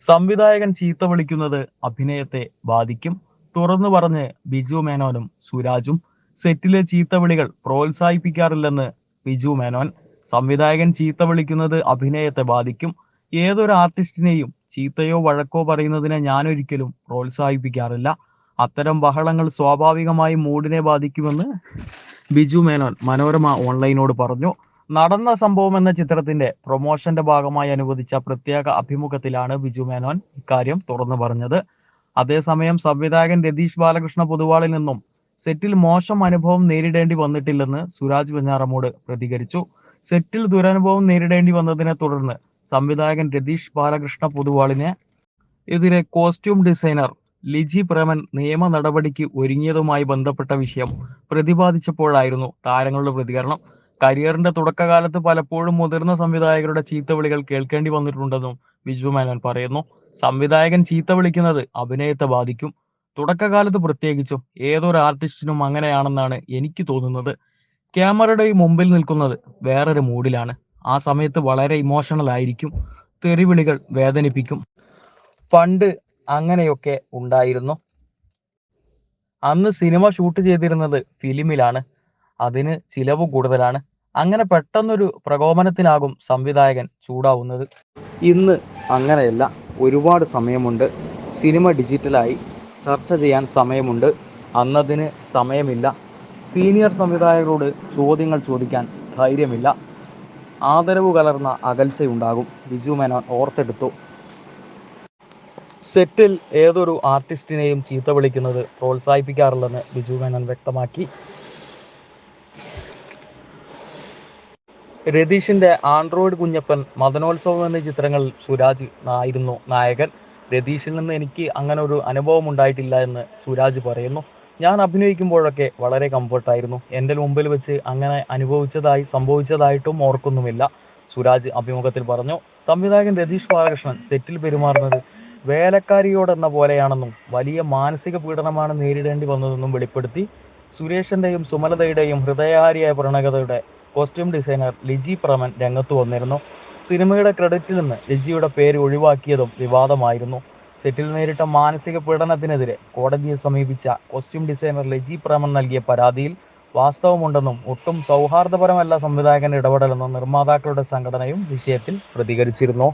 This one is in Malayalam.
സംവിധായകൻ ചീത്ത വിളിക്കുന്നത് അഭിനയത്തെ ബാധിക്കും. തുറന്നു പറഞ്ഞ് ബിജു മേനോനും സുരാജും സെറ്റിലെ ചീത്ത വിളികൾ പ്രോത്സാഹിപ്പിക്കാറില്ലെന്ന് ബിജു മേനോൻ. സംവിധായകൻ ചീത്ത വിളിക്കുന്നത് അഭിനയത്തെ ബാധിക്കും. ഏതൊരു ആർട്ടിസ്റ്റിനെയും ചീത്തയോ വഴക്കോ പറയുന്നതിനെ ഞാനൊരിക്കലും പ്രോത്സാഹിപ്പിക്കാറില്ല. അത്തരം ബഹളങ്ങൾ സ്വാഭാവികമായി മൂഡിനെ ബാധിക്കുമെന്ന് ബിജു മേനോൻ മനോരമ ഓൺലൈനോട് പറഞ്ഞു. നടന്ന സംഭവം എന്ന ചിത്രത്തിന്റെ പ്രൊമോഷന്റെ ഭാഗമായി അനുവദിച്ച പ്രത്യേക അഭിമുഖത്തിലാണ് ബിജു മേനോൻ ഇക്കാര്യം തുറന്നു പറഞ്ഞത്. അതേസമയം സംവിധായകൻ രതീഷ് ബാലകൃഷ്ണ പൊതുവാളിൽ നിന്നും സെറ്റിൽ മോശം അനുഭവം നേരിടേണ്ടി വന്നിട്ടില്ലെന്ന് സുരാജ് വെഞ്ഞാറമൂട് പ്രതികരിച്ചു. സെറ്റിൽ ദുരനുഭവം നേരിടേണ്ടി വന്നതിനെ തുടർന്ന് സംവിധായകൻ രതീഷ് ബാലകൃഷ്ണ പൊതുവാളിനെ എതിരെ കോസ്റ്റ്യൂം ഡിസൈനർ ലിജി പ്രേമൻ നിയമ നടപടിക്ക് ഒരുങ്ങിയതുമായി ബന്ധപ്പെട്ട വിഷയം പ്രതിപാദിച്ചപ്പോഴായിരുന്നു താരങ്ങളുടെ പ്രതികരണം. കരിയറിന്റെ തുടക്കകാലത്ത് പലപ്പോഴും മുതിർന്ന സംവിധായകരുടെ ചീത്തവിളികൾ കേൾക്കേണ്ടി വന്നിട്ടുണ്ടെന്നും ബിജു മേനോൻ പറയുന്നു. സംവിധായകൻ ചീത്ത വിളിക്കുന്നത് അഭിനയത്തെ ബാധിക്കും. തുടക്കകാലത്ത് പ്രത്യേകിച്ചും ഏതൊരു ആർട്ടിസ്റ്റിനും അങ്ങനെയാണെന്നാണ് എനിക്ക് തോന്നുന്നത്. ക്യാമറയുടെ മുമ്പിൽ നിൽക്കുന്നത് വേറൊരു മൂഡിലാണ്. ആ സമയത്ത് വളരെ ഇമോഷണൽ ആയിരിക്കും. തെറിവിളികൾ വേദനിപ്പിക്കും. പണ്ട് അങ്ങനെയൊക്കെ ഉണ്ടായിരുന്നു. അന്ന് സിനിമ ഷൂട്ട് ചെയ്തിരുന്നത് ഫിലിമിലാണ്. അതിന് ചിലവ് കൂടുതലാണ്. അങ്ങനെ പെട്ടെന്നൊരു പ്രകോപനത്തിലാകും സംവിധായകൻ ചൂടാവുന്നത്. ഇന്ന് അങ്ങനെയല്ല ഒരുപാട് സമയമുണ്ട്. സിനിമ ഡിജിറ്റലായി ചർച്ച ചെയ്യാൻ സമയമുണ്ട്. അന്നതിന് സമയമില്ല. സീനിയർ സംവിധായകരോട് ചോദ്യങ്ങൾ ചോദിക്കാൻ ധൈര്യമില്ല. ആദരവ് കലർന്ന അകൽച്ചയുണ്ടാകും. ബിജു മേനോൻ ഓർത്തെടുത്തു. സെറ്റിൽ ഏതൊരു ആർട്ടിസ്റ്റിനെയും ചീത്ത വിളിക്കുന്നത് പ്രോത്സാഹിപ്പിക്കാറില്ലെന്ന് ബിജു മേനോൻ വ്യക്തമാക്കി. രതീഷിന്റെ ആൻഡ്രോയിഡ് കുഞ്ഞപ്പൻ മദനോത്സവം എന്നീ ചിത്രങ്ങളിൽ സുരാജ് ആയിരുന്നു നായകൻ രതീഷിൽ നിന്ന് എനിക്ക് അങ്ങനെ ഒരു അനുഭവം ഉണ്ടായിട്ടില്ല എന്ന് സുരാജ് പറയുന്നു. ഞാൻ അഭിനയിക്കുമ്പോഴൊക്കെ വളരെ കംഫർട്ടായിരുന്നു എന്റെ മുമ്പിൽ വെച്ച് അങ്ങനെ അനുഭവിച്ചതായി സംഭവിച്ചതായിട്ടും ഓർക്കൊന്നുമില്ല സുരാജ് അഭിമുഖത്തിൽ പറഞ്ഞു. സംവിധായകൻ രതീഷ് ബാലകൃഷ്ണൻ സെറ്റിൽ പെരുമാറുന്നത് വേലക്കാരിയോടെന്ന പോലെയാണെന്നും വലിയ മാനസിക പീഡനമാണ് നേരിടേണ്ടി വന്നതെന്നും വെളിപ്പെടുത്തി. സുരേഷിന്റെയും സുമലതയുടെയും ഹൃദയഹാരിയായ പ്രണയകഥയുടെ കോസ്റ്റ്യൂം ഡിസൈനർ ലിജി പ്രമൻ രംഗത്ത് വന്നിരുന്നു. സിനിമയുടെ ക്രെഡിറ്റിൽ നിന്ന് ലിജിയുടെ പേര് ഒഴിവാക്കിയതും വിവാദമായിരുന്നു. സെറ്റിൽ നേരിട്ട മാനസിക പീഡനത്തിനെതിരെ കോടതിയെ സമീപിച്ച കോസ്റ്റ്യൂം ഡിസൈനർ ലിജി പ്രമൻ നൽകിയ പരാതിയിൽ വാസ്തവമുണ്ടെന്നും ഒട്ടും സൗഹാർദ്ദപരമല്ല സംവിധായകന്റെ ഇടപെടലെന്നും നിർമ്മാതാക്കളുടെ സംഘടനയും വിഷയത്തിൽ പ്രതികരിച്ചിരുന്നു.